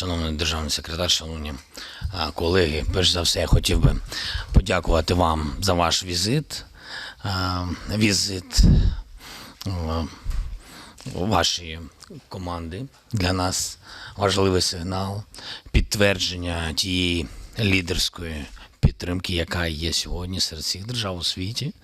шановний державний секретар, шановні колеги. Перш за все, я хотів би подякувати вам за ваш візит. Візит вашої команди для нас важливий сигнал підтвердження тієї лідерської підтримки, яка є сьогодні серед всіх держав у світі,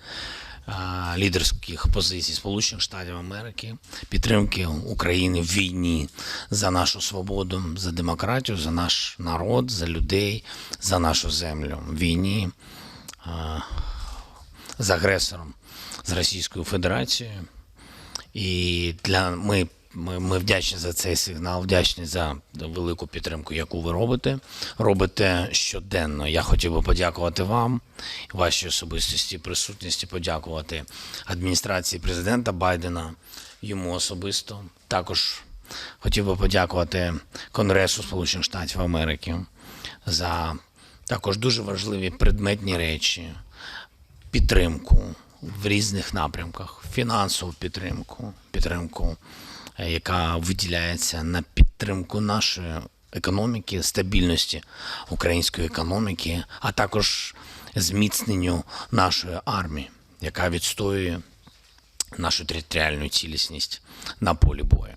лідерських позицій Сполучених Штатів Америки, підтримки України в війні за нашу свободу, за демократію, за наш народ, за людей, за нашу землю в війні з агресором, з Російською Федерацією. І для ми, ми, ми вдячні за цей сигнал, вдячні за велику підтримку, яку ви робите. Робите щоденно. Я хотів би подякувати вам, вашій особистості, присутності, подякувати адміністрації президента Байдена, йому особисто. Також хотів би подякувати Конгресу Сполучених Штатів Америки за також дуже важливі предметні речі, підтримку в різних напрямках, фінансову підтримку, підтримку, яка виділяється на підтримку нашої економіки, стабільності української економіки, а також зміцненню нашої армії, яка відстоює нашу територіальну цілісність на полі бою.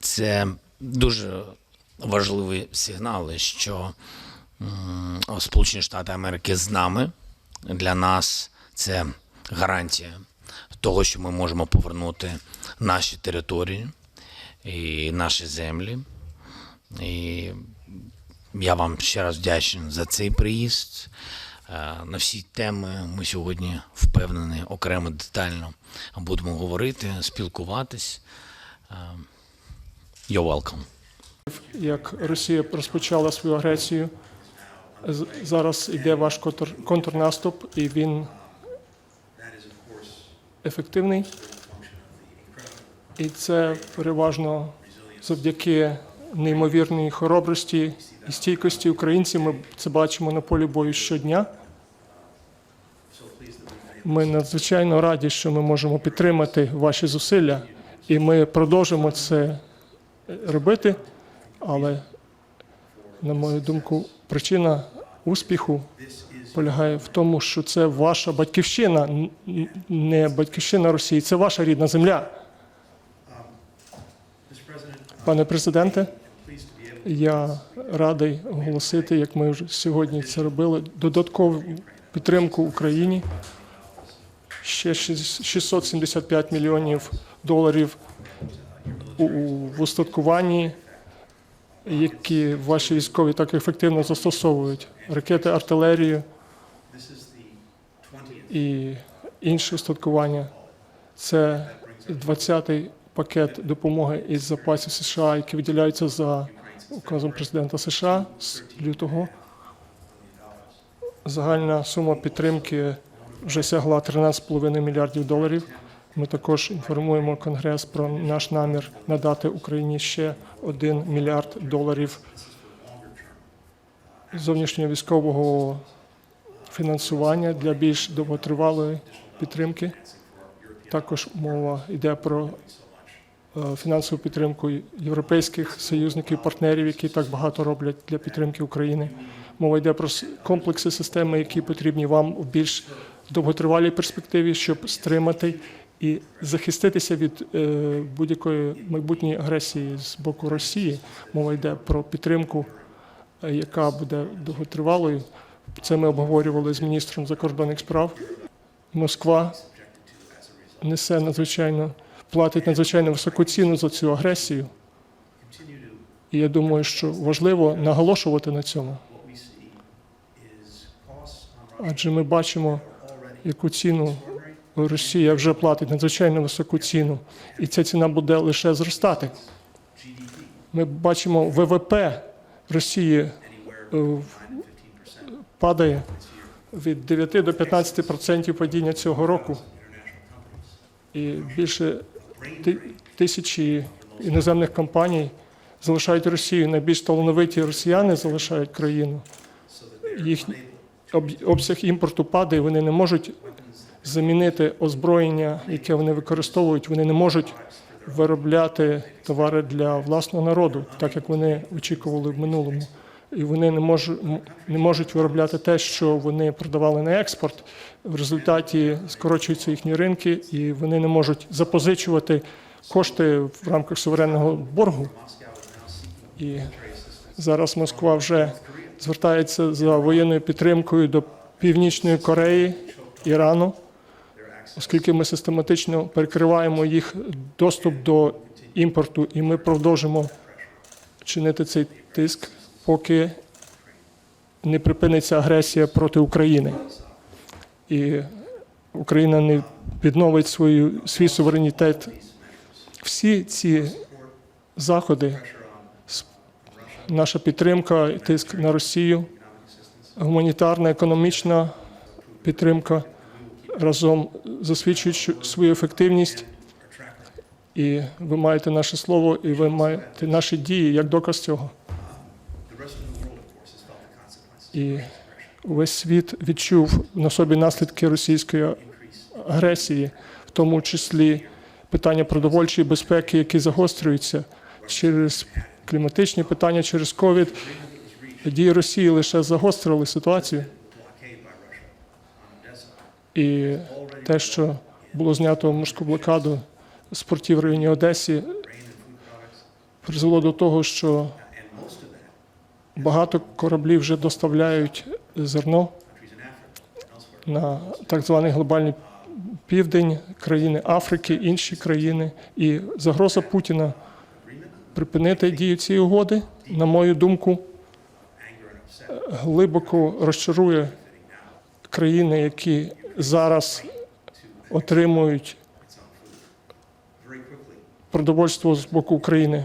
Це дуже важливі сигнали, що Сполучені Штати Америки з нами. Для нас це гарантія того, що ми можемо повернути наші території і наші землі. І я вам ще раз вдячний за цей приїзд. Е, На всі теми ми сьогодні впевнені, окремо детально будемо говорити, спілкуватись. Е, You're welcome. як Росія розпочала свою агресію. Зараз йде ваш контр- контрнаступ, і він ефективний. І це переважно завдяки неймовірній хоробрості і стійкості українців. Ми це бачимо на полі бою щодня. Ми надзвичайно раді, що ми можемо підтримати ваші зусилля, і ми продовжимо це робити. Але, на мою думку, причина успіху полягає в тому, що це ваша батьківщина, не батьківщина Росії, це ваша рідна земля. Пане президенте, я радий оголосити, як ми вже сьогодні це робили, додаткову підтримку Україні. Ще шість- 675 мільйонів доларів у, в устаткуванні, які ваші військові так ефективно застосовують. Ракети, артилерію і інше устаткування. Це 20-й пакет допомоги із запасів США, які виділяються за указом президента США з лютого. Загальна сума підтримки вже сягла 13,5 мільярдів доларів. Ми також інформуємо Конгрес про наш намір надати Україні ще 1 мільярд доларів зовнішнього військового фінансування для більш довготривалої підтримки. Також мова йде про е, фінансову підтримку європейських союзників, партнерів, які так багато роблять для підтримки України. Мова йде про комплекси системи, які потрібні вам в більш довготривалій перспективі, щоб стримати і захиститися від е, будь-якої майбутньої агресії з боку Росії. Мова йде про підтримку, е, яка буде довготривалою. Це ми обговорювали з міністром закордонних справ. Москва несе надзвичайно платить надзвичайно високу ціну за цю агресію. І я думаю, що важливо наголошувати на цьому. Адже ми бачимо, яку ціну Росія вже платить надзвичайно високу ціну, і ця ціна буде лише зростати. Ми бачимо ВВП Росії е, падає від 9 до 15% падіння цього року. І більше тисячі іноземних компаній залишають Росію. Найбільш талановиті росіяни залишають країну. Їх об- обсяг імпорту падає, вони не можуть замінити озброєння, яке вони використовують, вони не можуть виробляти товари для власного народу, так як вони очікували в минулому. І вони не можуть, не можуть виробляти те, що вони продавали на експорт. В результаті скорочуються їхні ринки, і вони не можуть запозичувати кошти в рамках суверенного боргу. І зараз Москва вже звертається за воєнною підтримкою до Північної Кореї, Ірану, оскільки ми систематично перекриваємо їх доступ до імпорту, і ми продовжимо чинити цей тиск, поки не припиниться агресія проти України. І Україна не відновить свою, свій суверенітет. Всі ці заходи, наша підтримка, тиск на Росію, гуманітарна, економічна підтримка разом засвідчують свою ефективність. І ви маєте наше слово, і ви маєте наші дії як доказ цього. І весь світ відчув на собі наслідки російської агресії, в тому числі питання продовольчої безпеки, які загострюються через кліматичні питання, через ковід. Дії Росії лише загострили ситуацію. І те, що було знято морську блокаду з портів в районі Одесі, призвело до того, що багато кораблів вже доставляють зерно на так званий глобальний південь, країни Африки, інші країни. І загроза Путіна припинити дію цієї угоди, на мою думку, глибоко розчарує країни, які зараз отримують продовольство з боку України.